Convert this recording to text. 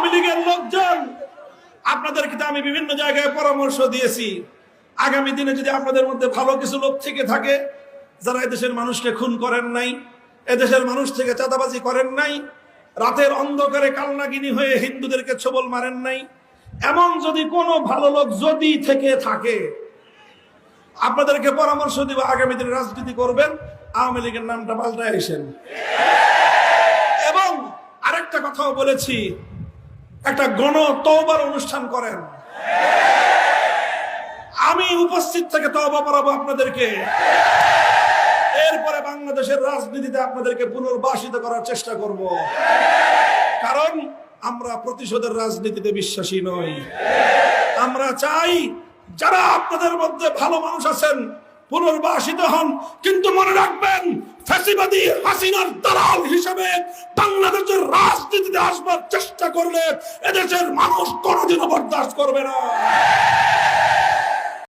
আওয়ামী লীগের লোকজন, আপনাদেরকে তো আমি বিভিন্ন জায়গায় পরামর্শ দিয়েছি। আগামী দিনে যদি আপনাদের মধ্যে ভালো কিছু লোক থেকে থাকে, যারা এদেশের মানুষকে খুন করেন নাই, এদেশের মানুষ থেকে চাঁদাবাজি করেন নাই, রাতের অন্ধকারে কালনাগিনী হয়ে হিন্দুদেরকে ছবল মারেন নাই, এমন যদি কোনো ভালো লোক যদি থেকে থাকে, আপনাদেরকে পরামর্শ দিব, আগামী দিনে রাজনীতি করবেন, আওয়ামী লীগের নামটা পাল্টায় আসেন। এবং আরেকটা কথাও বলেছি একটা গণ তওবার অনুষ্ঠান করেন। আমি উপস্থিত থেকে তওবা পড়াবো আপনাদেরকে। এরপরে বাংলাদেশের রাজনীতিতে আপনাদেরকে পুনর্বাসিত করার চেষ্টা করব। কারণ আমরা প্রতিশোধের রাজনীতিতে বিশ্বাসী নই। আমরা চাই যারা আপনাদের মধ্যে ভালো মানুষ আছেন, পুনর্বাসিত হন, কিন্তু মনে রাখবেন, ফ্যাসিবাদী হাসিনার দালাল হিসেবে বাংলাদেশের রাজনীতিতে চেষ্টা করলে এদেশের মানুষ কোনোদিনও বরদাস্ত করবে না।